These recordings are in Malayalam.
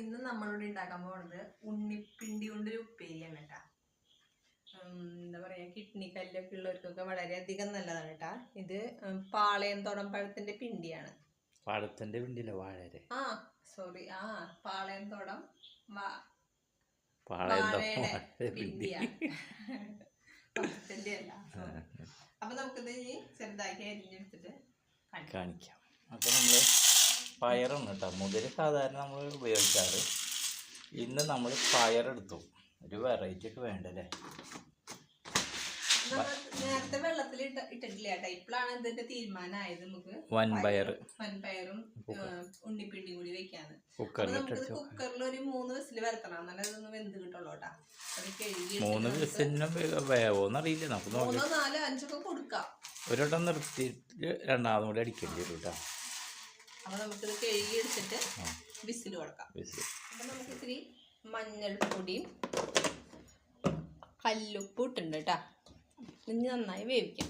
ഇന്ന് നമ്മളോട് ഉണ്ടാക്കാൻ പോകുന്നത് ഉണ്ണിപ്പിണ്ടി കൊണ്ടൊരു ഉപ്പേരിയാണ് കേട്ടാ. എന്താ പറയാ കിഡ്നി കല്ലൊക്കെ ഉള്ളവർക്കൊക്കെ വളരെയധികം നല്ലതാണ് കേട്ടാ. ഇത് പാളയം പഴത്തിന്റെ പിണ്ടിയാണ്. പാടത്തിന്റെ പിണ്ടിയല്ല വാഴരെ ആ സോറി ആ പാളയം തോടം വാഴയുടെ പിണ്ടി. പിണ്ടിയാണ്. പഴത്തിന്റെ അല്ല അപ്പൊ നമുക്കിത് ഇനി ചെറുതാക്കി അരിഞ്ഞെടുത്തിട്ട് കാണിക്കാം. കാണിക്കാം. അപ്പൊ നമ്മൾ പയറാണ് കേട്ടോ മുതിര സാധാരണ നമ്മൾ ഉപയോഗിക്കാറ്. ഇന്ന് നമ്മൾ പയറെടുത്തു. ഒരു വെറൈറ്റി ഒക്കെ വേണ്ടല്ലേ? നേരത്തെ വെള്ളത്തിൽ ഇട്ടിട്ടില്ലേ? കേട്ടോ ഇപ്പോഴാണ് ഇതിന്റെ തീരുമാനമായത് നമുക്ക്. വൻപയർ വൻപയറും ഉണ്ണിപ്പിണ്ടിയും കൂടി വെക്കാന്ന്. അപ്പൊ കുക്കറിൽ ഒരു മൂന്ന് വിസിൽ വരത്തണം. എന്നാലേ ഇതൊന്ന് വെന്ത് കിട്ടുള്ളൂ കേട്ടാ. മൂന്ന് വിസിലിനും വേവോന്ന് അറിയില്ല നമുക്ക് മൂന്നോ നാലോ അഞ്ചൊക്കെ കൊടുക്കാം. ഒരു വട്ടം നിർത്തിയിട്ട് രണ്ടാമതും കൂടി അടിക്കേണ്ടി വരും കേട്ടോ. അപ്പൊ നമുക്കിത് കഴുകി എടുത്തിട്ട്. വിസിൽ കൊടുക്കാം. അപ്പൊ നമുക്ക് ഇത്തിരി മഞ്ഞൾപ്പൊടിയും കല്ലുപ്പ് ഇട്ടുണ്ട് കേട്ടാ. ഇനി നന്നായി വേവിക്കാം.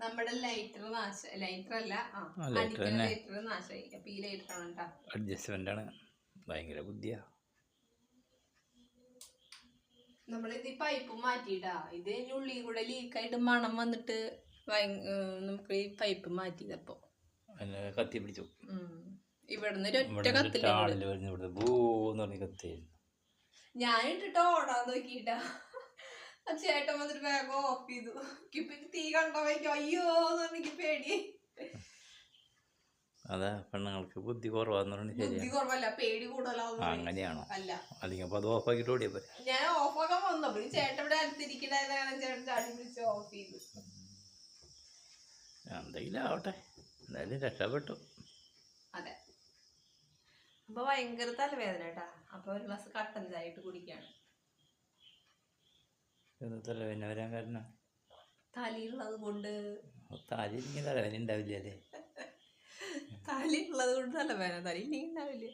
നമ്മുടെ ലൈറ്റർ നാശ ലൈറ്റർ അല്ല ആ. ലൈറ്റർ നാശമായി അപ്പൊ ഈ ലൈറ്റർ ആണ് കേട്ടോ. അഡ്ജസ്റ്റ്മെന്റ് ആണ്. ഭയങ്കര ബുദ്ധിയാ. നമ്മളിത് ഈ പൈപ്പ് മാറ്റിയിട്ടാ. ഇത് ഇനി ഉള്ളിൽ കൂടെ ലീക്കായിട്ട് മണം വന്നിട്ട് നമുക്ക് ഈ പൈപ്പ് മാറ്റിയതപ്പോ കത്തി പിടിച്ചു. ഇവിടുന്ന് ഒരൊറ്റ കത്തില്ല ഞാൻ ഇട്ടിട്ട് ഓടാൻ നോക്കിട്ടാ ചേട്ടൻ വന്നിട്ട് വേഗം ഓഫ് ചെയ്തു. ഇപ്പൊ തീ കണ്ടോ? അയ്യോ എന്ന് പേടി. അതാ പെണ്ണുങ്ങൾക്ക് ബുദ്ധി കുറവാന്ന് പറഞ്ഞ് ബുദ്ധി കുറവല്ല പേടി അങ്ങനെയാണോ? അല്ല. അല്ലെങ്കിൽ അപ്പോൾ അത് ഓഫാക്കിയിട്ട് ഓടിയാ പോരെ. ഞാൻ ഓഫാക്കാൻ ചേട്ടൻ ഇവിടെ അടുത്തിരിക്കണ്ടായത് കാരണം ചേട്ടൻ ചാടി പിടിച്ച് ഓഫ് ചെയ്തു. എന്തെങ്കിലും ആവട്ടെ. എന്തായാലും രക്ഷപ്പെട്ടു. അതെ. അപ്പൊ ഭയങ്കര തലവേദന കേട്ടാ. അപ്പൊ ഒരു ഗ്ലാസ് കട്ടൻ ചായ ഇട്ട് കുടിക്കാണ്. തലവേദന വരാൻ കാരണം? തലയുള്ളത് കൊണ്ട്. തലയിൽ തലവേദന ഉണ്ടാവില്ല അല്ലേ? തലയുള്ളത് കൊണ്ട് തലവേദന തല ഇനി ഉണ്ടാവില്ല?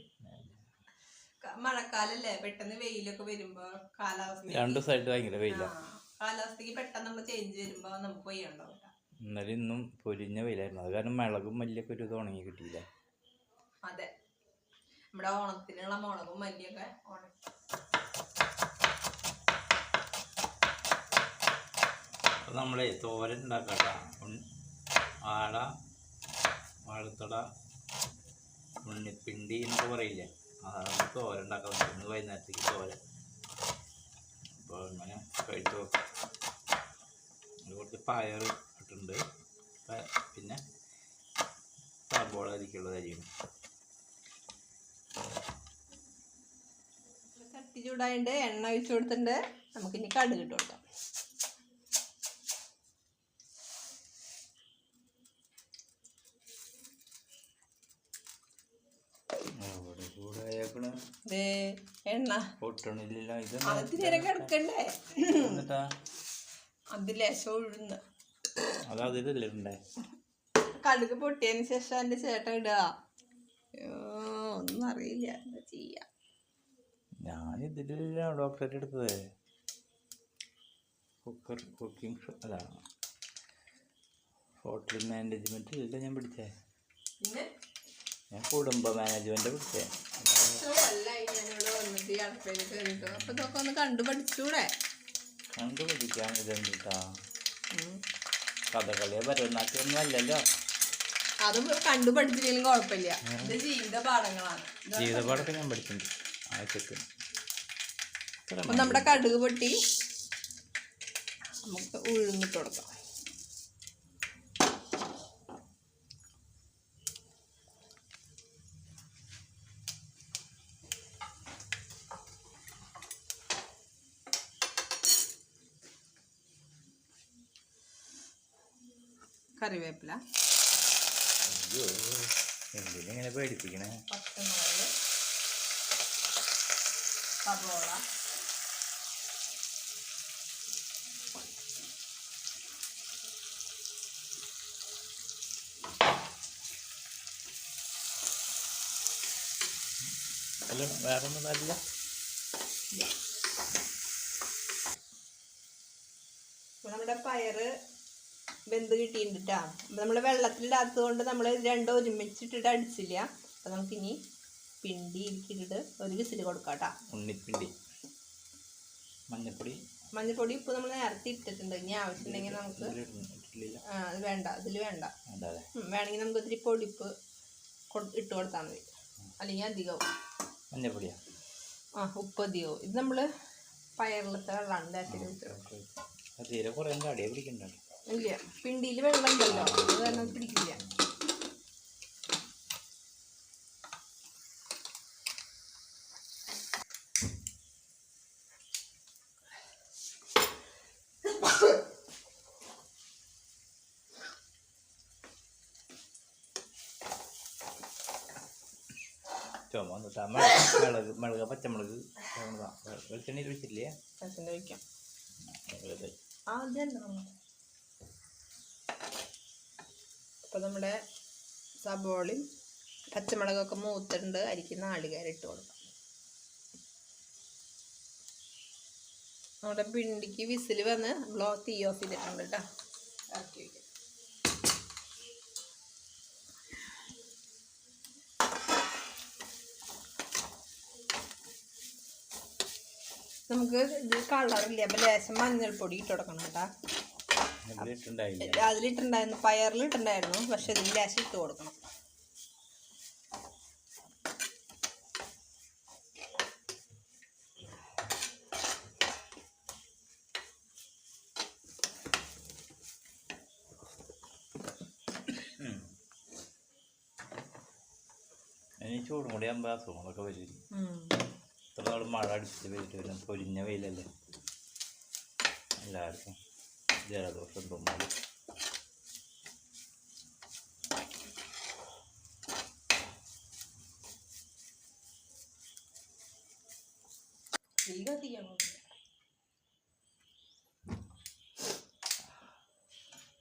ക- മഴക്കാലല്ലേ? പെട്ടെന്ന് വെയിലൊക്കെ വരുമ്പോ കാലാവസ്ഥ രണ്ടു ദിവസമായിട്ട് ഭയങ്കര വെയിലാണ് കാലാവസ്ഥക്ക് പെട്ടെന്ന് നമ്മൾ ചേഞ്ച് വരുമ്പോ നമുക്ക് വയ്യുണ്ടാവും കേട്ടാ. ഇന്നലെ ഇന്നും പൊരിഞ്ഞ വെയിലായിരുന്നു. അത് കാരണം മിളകും മല്ലിയൊക്കെ ഒരു ഇത് ഉണങ്ങി കിട്ടിയില്ല? അതെ. നമ്മുടെ ഓണത്തിനുള്ള മുളകും മല്ലിയൊക്കെ അപ്പോൾ നമ്മളെ തോരൻ ഉണ്ടാക്കട്ടാ. ആട വാഴത്തട ഉണ്ണിപ്പിണ്ടി എന്നൊക്കെ പറയില്ലേ? അതാണ് തോര ഉണ്ടാക്കാൻ ഇന്ന് വൈകുന്നേരത്തേക്ക് തോര. അപ്പോൾ അങ്ങനെ കഴിച്ചു? കുറച്ച് പയർ ഇട്ടിട്ടുണ്ട്. പിന്നെ സബോള അരിക്കുള്ളത് അരിയാണ്. ചട്ടി ചൂടായിട്ട് എണ്ണ ഒഴിച്ചു കൊടുത്തിട്ടുണ്ട്. നമുക്കിനി കടുക് ഇട്ട് കൊടുക്കാം. ചൂടായേക്കണ് ദേ എണ്ണ. പൊട്ടണില്ല ഇത് അത് എന്നിട്ടാ? അത് ലേശം ഉഴുന്ന്. അത് അതിലല്ലേ ഉണ്ടേ കടുക് പൊട്ടിയതിന് ശേഷം എന്റെ ചേട്ടൻ ഇടുക ഒന്നും അറിയില്ല. എന്താ ചെയ്യാ? ഞാൻ ഇതിലല്ല ഡോക്ടറേറ്റ് എടുത്തത് കുക്കർ കുക്കിംഗ് അല്ല. ഹോട്ടൽ മാനേജ്മെന്റ് ഇല്ല ഞാൻ പിടിച്ചേ. ഞാൻ കുടുംബ മാനേജ്മെന്റ് പിടിച്ചേ. അതാ കൊല്ലായി ഞാനിവിടെ വന്നിട്ട് ഈ അടുക്കളയിൽ കയറിയിട്ട് അപ്പൊ ഇതൊക്കെ ഒന്ന് കണ്ടു പഠിച്ചൂടെ കണ്ടുപിടിക്കാൻ ഇതെന്താ കഥകളിയെ ഭരതനാട്യമൊന്നും അല്ലല്ലോ. അതും കണ്ടു പഠിച്ചില്ലെങ്കിലും കുഴപ്പമില്ല. ഇത് ജീവിത പാഠങ്ങളാണ് ജീവിതപാടൊക്കെ ഞാൻ പഠിച്ചിട്ടുണ്ട്. ആഴ്ചക്ക് ഇത്ര അപ്പൊ നമ്മുടെ കടുക് പൊട്ടി നമുക്ക് ഉഴുന്നിട്ട് കൊടുക്കാം. കറിവേപ്പില. എന്തിനെ പേടിപ്പിക്കണേ? പച്ചമുളക്. സവോള. അല്ല വേറെ ഒന്നും നമ്മുടെ പയറ് വെന്ത് കിട്ടിയിട്ടുണ്ട് കേട്ടോ അപ്പം നമ്മൾ വെള്ളത്തിലിടാത്തത് കൊണ്ട് നമ്മൾ രണ്ടും ഒരുമിച്ചിട്ടിട്ട് അടിച്ചില്ല. അപ്പം നമുക്കിനി പിണ്ടി ഇരിക്കിട്ടിട്ട് ഒരു വിസിൽ കൊടുക്കാം കേട്ടോ ഉണ്ണിപ്പിണ്ടി മഞ്ഞപ്പൊടി. മഞ്ഞപ്പൊടി ഉപ്പ് നമ്മൾ നേരത്തെ ഇട്ടിട്ടുണ്ട്. ഇനി ആവശ്യമുണ്ടെങ്കിൽ നമുക്ക് ആ, അത് വേണ്ട. അതിൽ വേണ്ട. വേണമെങ്കിൽ നമുക്ക് ഇത്തിരി പൊടിപ്പ് ഇട്ട് കൊടുത്താൽ മതി. അല്ലെങ്കിൽ അധികവും. മഞ്ഞപ്പൊടിയാ? ആ ഉപ്പ് അധികവും. ഇത് നമ്മൾ പയറിലത്തെ വെള്ളമാണ് അത് തീരെ കുറേ കടിയെ പിടിക്കണ്ടല്ലോ ഇല്ല പിണ്ടിയിൽ വെള്ളം ഉണ്ടല്ലോ അത് കാരണം പിടിക്കില്ല. ചുമ വന്നിട്ട്. ആ മുളക് മുളക് മുളക് പച്ചമുളക്. വെളിച്ചെണ്ണയിൽ വെച്ചിട്ടില്ലേ? വെളിച്ചെണ്ണ വെക്കാം. ആദ്യം അപ്പോൾ നമ്മുടെ സബോളിൽ പച്ചമുളകൊക്കെ മൂത്തിട്ടുണ്ട്. അരിക്ക് നാളികേരം ഇട്ട് കൊടുക്കാം. നമ്മുടെ പിണ്ടിക്ക് വിസിൽ വന്ന് ബ്ലോ തീ ഓഫ് ചെയ്തിട്ടുണ്ട് കേട്ടോ. ഇറക്കി വയ്ക്കാം നമുക്ക് ഇത് കളറില്ല അപ്പോൾ ലേശം മഞ്ഞൾപ്പൊടി ഇട്ട് കൊടുക്കണം കേട്ടോ. അതിലിട്ടുണ്ടായിരുന്നു പയറിലിട്ടുണ്ടായിരുന്നു പക്ഷെ ഇതിൽ ലാശം ഇട്ട് കൊടുക്കണം. ഇനി ചൂടും കൂടി ആകുമ്പോൾ അസുഖങ്ങളൊക്കെ വരും. ഇത്ര നാൾ മഴ അടിച്ചിട്ട് പെയ്തിട്ട് വരും. പൊരിഞ്ഞ വെയിലല്ലേ. എല്ലാവർക്കും. ജലദോഷം തുമ്മലും തീ കത്തിക്കണം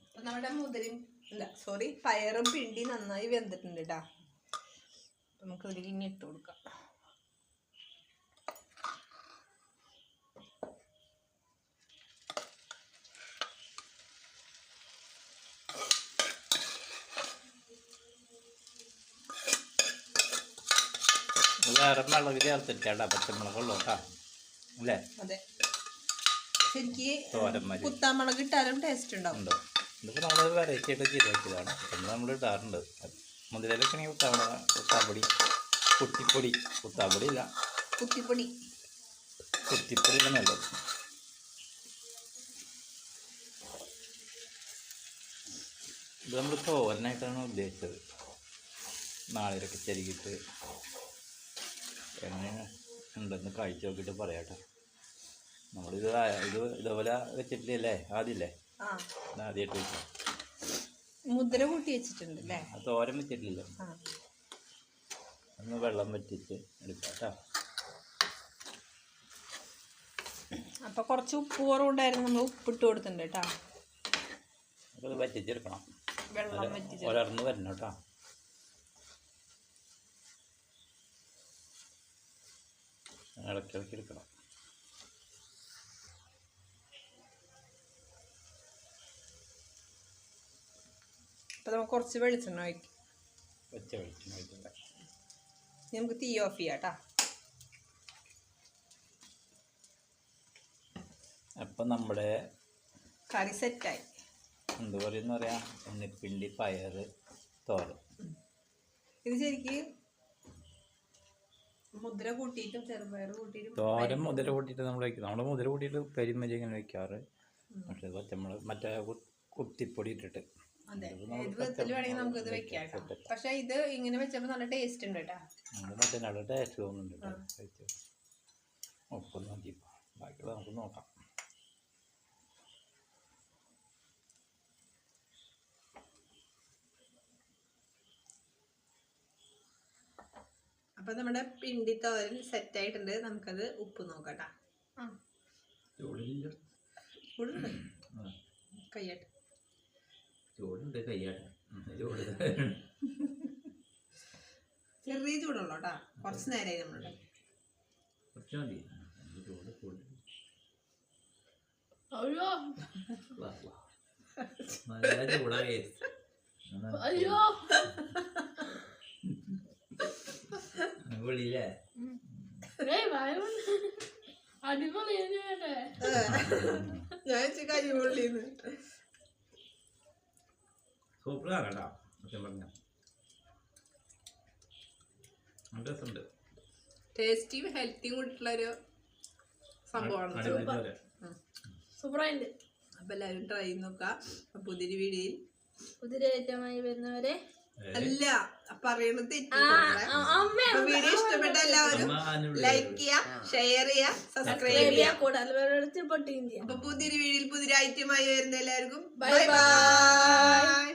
അപ്പൊ നമ്മുടെ മുതിരും അല്ല സോറി പയറും പിണ്ടി നന്നായി വെന്തിട്ടുണ്ട് കേട്ടാ നമുക്ക് ഇനി ഇട്ട് കൊടുക്കാം വേറെ മുളക് ചേർത്തിട്ടാ പച്ചമുളകുള്ളൂ കേട്ടോ. അല്ലേ? അതെ. ശരിക്ക് കുത്താമുളക് ഇട്ടാലും ടേസ്റ്റ് ഉണ്ടാവും. ഉണ്ടോ. ഇതിപ്പോൾ നമ്മൾ വെറൈറ്റി ആയിട്ട് ചെയ്ത് വെച്ചതാണ്. പിന്നെ നമ്മൾ ഇടാറുണ്ട്. മുതലൊക്കെ ആണെങ്കിൽ കുത്താവണ കുത്താപ്പൊടി കുത്തിപ്പൊടി. കുത്താപ്പൊടി ഇല്ല. കുത്തിപ്പൊടി. കുത്തിപ്പൊടി നല്ലത്. ഇത് നമ്മൾ തോരനായിട്ടാണ് ഉദ്ദേശിച്ചത്. നാളിലൊക്കെ ചെരുകിയിട്ട് എങ്ങനെ ഉണ്ടെന്ന് കഴിച്ച് നോക്കിയിട്ട് പറയാട്ടോ. നമ്മളിത് ഇത് ഇതേപോലെ വെച്ചിട്ടില്ലേ? ആദ്യല്ലേ? ആദ്യമായിട്ട് വെച്ചു. മുദ്ര കൂട്ടി വെച്ചിട്ടുണ്ട് അല്ലേ? തോരൻ വെച്ചിട്ടില്ലല്ലോ. ഒന്ന് വെള്ളം വറ്റിച്ച് എടുക്കാം കേട്ടോ അപ്പൊ കുറച്ച് ഉപ്പ് കുറവുണ്ടായിരുന്നു നമ്മൾ ഉപ്പിട്ട് കൊടുത്തിട്ടുണ്ട് കേട്ടോ. അപ്പോൾ ഇത് വറ്റിച്ചെടുക്കണം. വെള്ളം വറ്റിച്ച് വരണം കേട്ടോ. ഇളക്കി ഇളക്കി എടുക്കണം. അപ്പോൾ നമുക്ക് കുറച്ച് വെളിച്ചെണ്ണ ഒഴിക്കും. പച്ച വെളിച്ചെണ്ണ ഒഴിക്കണ്ട നമുക്ക് തീ ഓഫ് ചെയ്യാം കേട്ടോ അപ്പം നമ്മുടെ കറി സെറ്റായി. എന്ത് പറയുന്ന പറയാം ഉണ്ണിപ്പിണ്ടി പയർ തോരൻ ഇത് ശരിക്ക് മുദ്ര കൂട്ടിയിട്ടും ചെറുപയർ കൂട്ടിയിട്ടും തോരൻ മുതിര കൂട്ടിയിട്ട് നമ്മൾ വയ്ക്കും. നമ്മൾ മുതിര കൂട്ടിയിട്ട് കരിമരി ഇങ്ങനെ വയ്ക്കാറ്. പക്ഷേ നമ്മൾ മറ്റേ കുത്തിപ്പൊടി ഇട്ടിട്ട്. അതെ. ഇത് നമ്മൾ ഇത് വിധത്തിൽ വേണമെങ്കിൽ നമുക്ക് ഇത് വെക്കാം കേട്ടോ. പക്ഷെ ഇത് ഇങ്ങനെ വെച്ചപ്പോൾ നല്ല ടേസ്റ്റ് ഉണ്ട് കേട്ടോ. നമ്മൾ മറ്റേ നല്ല ടേസ്റ്റ് തോന്നുന്നുണ്ട് കഴിച്ച് ഉപ്പ് നോക്കി ബാക്കിയുള്ള നമുക്ക് നോക്കാം. അപ്പൊ നമ്മുടെ പിണ്ടി തോരൻ സെറ്റ് ആയിട്ടുണ്ട്. നമുക്കത് ഉപ്പ് നോക്കാം കേട്ടോ ആ. ചൂടില്ല ചൂടുണ്ട് കയ്യാട്ട്. ചൂടുണ്ട് കയ്യാട്ടെ ചൂട് ചെറിയ ചൂടുള്ളൂ കേട്ടോ കുറച്ച് നേരമായി നമ്മളുടെ കുറച്ച് മതി. ചൂട് കൂടുതൽ. അയ്യോ. വാ, വാ. നല്ല ചൂടാകേ അയ്യോ. ഭയമുണ്ട് അടിപൊളി ഞാൻ വെച്ച് കരിമുള്ളിന്ന്. സൂപ്പറാണ് കേട്ടോ സത്യം പറഞ്ഞ. നല്ല രസമുണ്ട്. ടേസ്റ്റിയും ഹെൽത്തിയും കൂടിയിട്ടുള്ള ഒരു സംഭവമാണ്. അടിപൊളി പോലെ. സൂപ്പറായിട്ട് അപ്പൊ എല്ലാവരും ട്രൈ നോക്കാം പുതിരി പുതിയൊരു വീഡിയോയിൽ പുതിയ ഐറ്റമായി വരുന്നവരെ അല്ല പറയുന്നത് വീഡിയോ ഇഷ്ടപ്പെട്ട എല്ലാവരും. ലൈക്ക് ചെയ്യുക ഷെയർ ചെയ്യുക സബ്സ്ക്രൈബ് ചെയ്യുക അപ്പൊ പുതിയൊരു വീഡിയോയിൽ പുതിയൊരു ഐറ്റമായി വരുന്ന എല്ലാവർക്കും. Bye bye